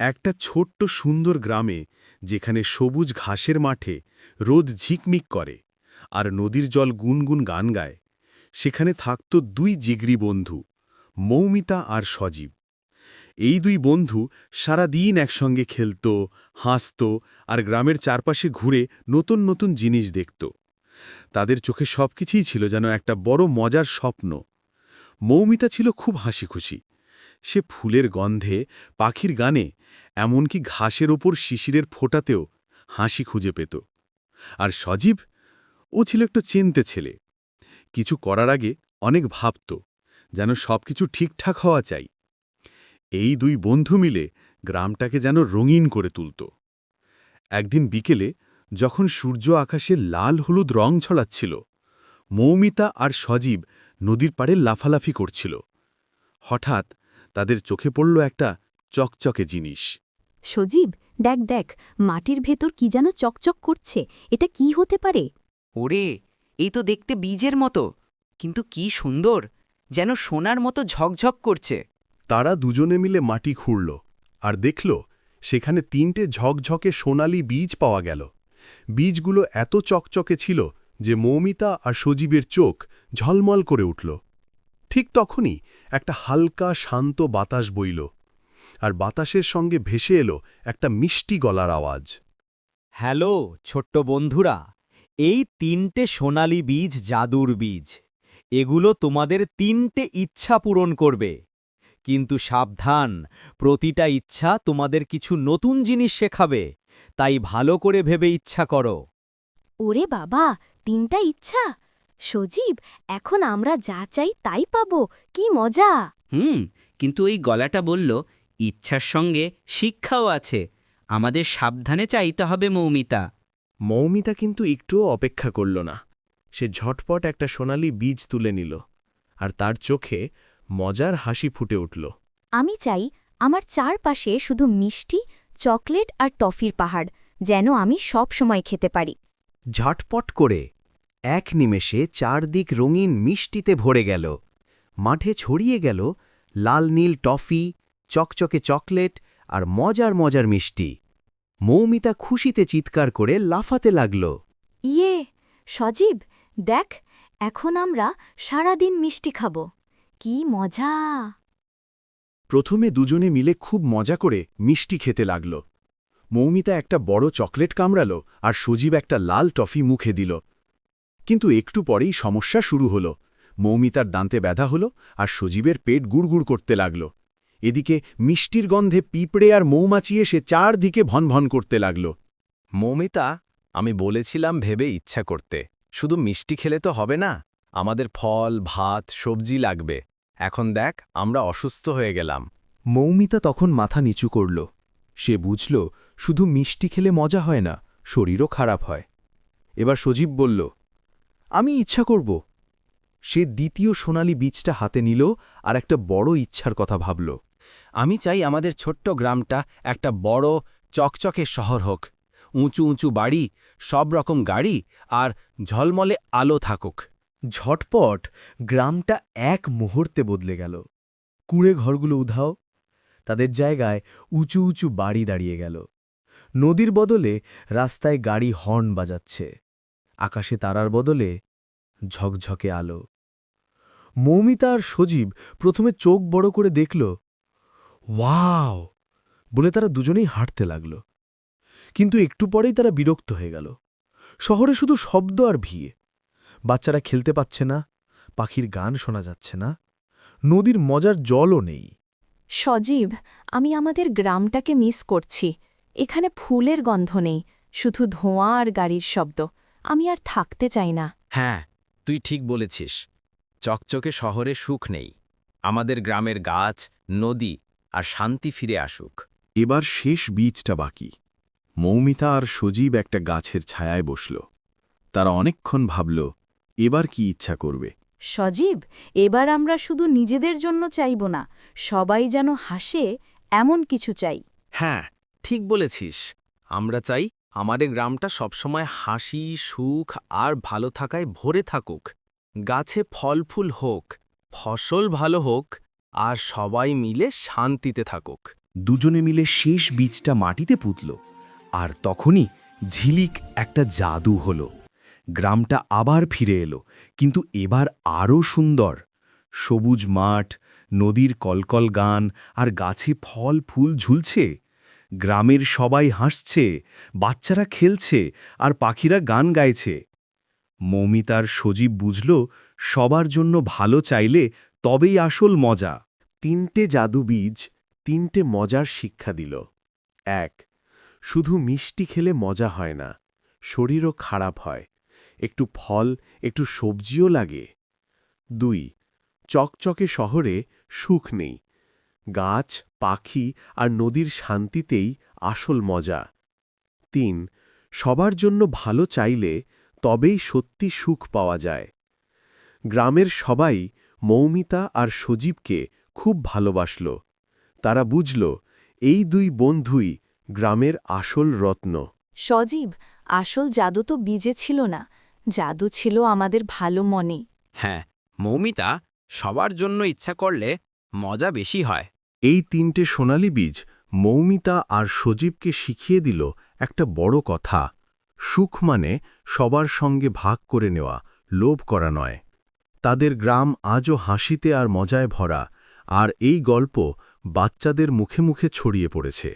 একটা ছোট্ট সুন্দর গ্রামে, যেখানে সবুজ ঘাসের মাঠে রোদ ঝিকমিক করে আর নদীর জল গুনগুন গান গায়, সেখানে থাকত দুই জিগরি বন্ধু, মৌমিতা আর সজীব। এই দুই বন্ধু সারা দিন একসঙ্গে খেলত, হাসত আর গ্রামের চারপাশে ঘুরে নতুন নতুন জিনিস দেখত। তাদের চোখে সবকিছুই ছিল যেন একটা বড় মজার স্বপ্ন। মৌমিতা ছিল খুব হাসি খুশি সে ফুলের গন্ধে পাখির গানে, এমনকি ঘাসের ওপর শিশিরের ফোটাতেও হাসি খুঁজে পেত। আর সজীব, ও ছিল একটু চিনতে ছেলে। কিছু করার আগে অনেক ভাবত, যেন সবকিছু ঠিকঠাক হওয়া চাই। এই দুই বন্ধু মিলে গ্রামটাকে যেন রঙিন করে তুলত। একদিন বিকেলে, যখন সূর্য আকাশে লাল হলুদ রং ছড়াচ্ছিল, মৌমিতা আর সজীব নদীর পাড়ে লাফালাফি করছিল। হঠাৎ তাদের চোখে পড়ল একটা চকচকে জিনিস। সজীব দেখ দেখ মাটির ভেতর কি যেন চকচক করছে এটা কি হতে পারে? ওরে এই তো দেখতে বীজের মতো কিন্তু কি সুন্দর যেন সোনার মতো ঝকঝক করছে। তারা দুজনে মিলে মাটি খুঁড়ল আর দেখল সেখানে তিনটে ঝকঝকে সোনালি বীজ পাওয়া গেল। বীজগুলো এত চকচকে ছিল যে মৌমিতা আর সজীবের চোখ ঝলমল করে উঠল। ঠিক তখনই একটা হালকা শান্ত বাতাস বইল আর বাতাসের সঙ্গে ভেসে এলো একটা মিষ্টি গলার আওয়াজ। হ্যালো ছোট্ট বন্ধুরা এই তিনটে সোনালি বীজ জাদুর বীজ। এগুলো তোমাদের তিনটে ইচ্ছা পূরণ করবে। কিন্তু সাবধান প্রতিটা ইচ্ছা তোমাদের কিছু নতুন জিনিস শেখাবে তাই ভালো করে ভেবে ইচ্ছা করো। ওরে বাবা তিনটা ইচ্ছা? সজীব এখন আমরা যা চাই তাই পাব। কি মজা! হুম কিন্তু ওই গলাটা বলল ইচ্ছার সঙ্গে শিক্ষাও আছে। আমাদের সাবধানে চাইতে হবে মৌমিতা। মৌমিতা কিন্তু একটুও অপেক্ষা করল না। সে ঝটপট একটা সোনালি বীজ তুলে নিল আর তার চোখে মজার হাসি ফুটে উঠল। আমি চাই আমার চারপাশে শুধু মিষ্টি চকলেট আর টফির পাহাড় যেন আমি সব সময় খেতে পারি। ঝটপট করে। এক নিমেষে চারদিক রঙিন মিষ্টিতে ভরে গেল। মাঠে ছড়িয়ে গেল লাল নীল টফি চকচকে চকলেট আর মজার মজার মিষ্টি। মৌমিতা খুশিতে চিৎকার করে লাফাতে লাগল। ইয়ে সজীব দেখ এখন আমরা সারাদিন মিষ্টি খাব। কি মজা! প্রথমে দুজনে মিলে খুব মজা করে মিষ্টি খেতে লাগল। মৌমিতা একটা বড় চকলেট কামড়াল আর সজীব একটা লাল টফি মুখে দিল। কিন্তু একটু পরেই সমস্যা শুরু হল। মৌমিতার দান্তে ব্যথা হল আর সজীবের পেট গুড়গুড় করতে লাগল। এদিকে মিষ্টির গন্ধে পিঁপড়ে আর মৌমাছি এসে চারদিকে ভনভন করতে লাগল। মৌমিতা আমি বলেছিলাম ভেবে ইচ্ছা করতে। শুধু মিষ্টি খেলে তো হবে না আমাদের ফল ভাত সবজি লাগবে। এখন দেখ আমরা অসুস্থ হয়ে গেলাম। মৌমিতা তখন মাথা নিচু করল। সে বুঝল শুধু মিষ্টি খেলে মজা হয় না শরীরও খারাপ হয়। এবার সজীব বলল আমি ইচ্ছা করব। সে দ্বিতীয় সোনালি বীজটা হাতে নিল আর একটা বড় ইচ্ছার কথা ভাবল। আমি চাই আমাদের ছোট্ট গ্রামটা একটা বড়, চকচকে শহর হোক। উঁচু উঁচু বাড়ি, সব রকম গাড়ি আর ঝলমলে আলো থাকুক। ঝটপট গ্রামটা এক মুহূর্তে বদলে গেল। কুড়ে ঘরগুলো উধাও, তাদের জায়গায় উঁচু উঁচু বাড়ি দাঁড়িয়ে গেল। নদীর বদলে রাস্তায় গাড়ি হর্ন বাজাচ্ছে। আকাশে তারার বদলে ঝকঝকে আলো। মৌমিতা আর সজীব প্রথমে চোখ বড় করে দেখল, ওয়াও! বলে তারা দুজনেই হাঁটতে লাগল। কিন্তু একটু পরেই তারা বিরক্ত হয়ে গেল। শহরে শুধু শব্দ আর ভিড়। বাচ্চারা খেলতে পাচ্ছে না, পাখির গান শোনা যাচ্ছে না, নদীর মজার জলও নেই। সজীব, আমি আমাদের গ্রামটাকে মিস করছি। এখানে ফুলের গন্ধ নেই, শুধু ধোঁয়া আর গাড়ির শব্দ। আমি আর থাকতে চাই না। হ্যাঁ তুই ঠিক বলেছিস। চকচকে শহরে সুখ নেই। আমাদের গ্রামের গাছ নদী আর শান্তি ফিরে আসুক। এবার শেষ বীজটা বাকি। মৌমিতা আর সজীব একটা গাছের ছায়ায় বসল। তারা অনেকক্ষণ ভাবল এবার কি ইচ্ছা করবে? সজীব এবার আমরা শুধু নিজেদের জন্য চাইব না। সবাই যেন হাসে এমন কিছু চাই। হ্যাঁ ঠিক বলেছিস। আমরা চাই আমাদের গ্রামটা সবসময় হাসি, সুখ আর ভালো থাকায় ভরে থাকুক। গাছে ফল, ফুল হোক, ফসল ভালো হোক আর সবাই মিলে শান্তিতে থাকুক। দুজনে মিলে শেষ বীজটা মাটিতে পুতল আর তখনই ঝিলিক একটা জাদু হলো। গ্রামটা আবার ফিরে এলো, কিন্তু এবার আরও সুন্দর। সবুজ মাঠ, নদীর কলকল গান আর গাছে ফল, ফুল ঝুলছে। গ্রামের সবাই হাসছে, বাচ্চারা খেলছে আর পাখিরা গান গাইছে। মৌমিতার সজীব বুঝল, সবার জন্য ভালো চাইলে তবেই আসল মজা। তিনটে জাদুবীজ তিনটে মজার শিক্ষা দিল। এক, শুধু মিষ্টি খেলে মজা হয় না, শরীরও খারাপ হয়। একটু ফল, একটু সবজিও লাগে। দুই, চকচকে শহরে সুখ নেই। গাছ পাখি আর নদীর শান্তিতেই আসল মজা। তিন সবার জন্য ভালো চাইলে তবেই সত্যি সুখ পাওয়া যায়। গ্রামের সবাই মৌমিতা আর সজীবকে খুব ভালোবাসল। তারা বুঝল এই দুই বন্ধুই গ্রামের আসল রত্ন। সজীব আসল জাদু তো বীজে ছিল না। জাদু ছিল আমাদের ভালো মনে। হ্যাঁ মৌমিতা সবার জন্য ইচ্ছা করলে মজা বেশি হয়। এই তিনটে সোনালি বীজ মৌমিতা আর সজীবকে শিখিয়ে দিল একটা বড় কথা। সুখ মানে সবার সঙ্গে ভাগ করে নেওয়া, লোভ করা নয়। তাদের গ্রাম আজও হাসিতে আর মজায় ভরা, আর এই গল্প বাচ্চাদের মুখে মুখে ছড়িয়ে পড়েছে।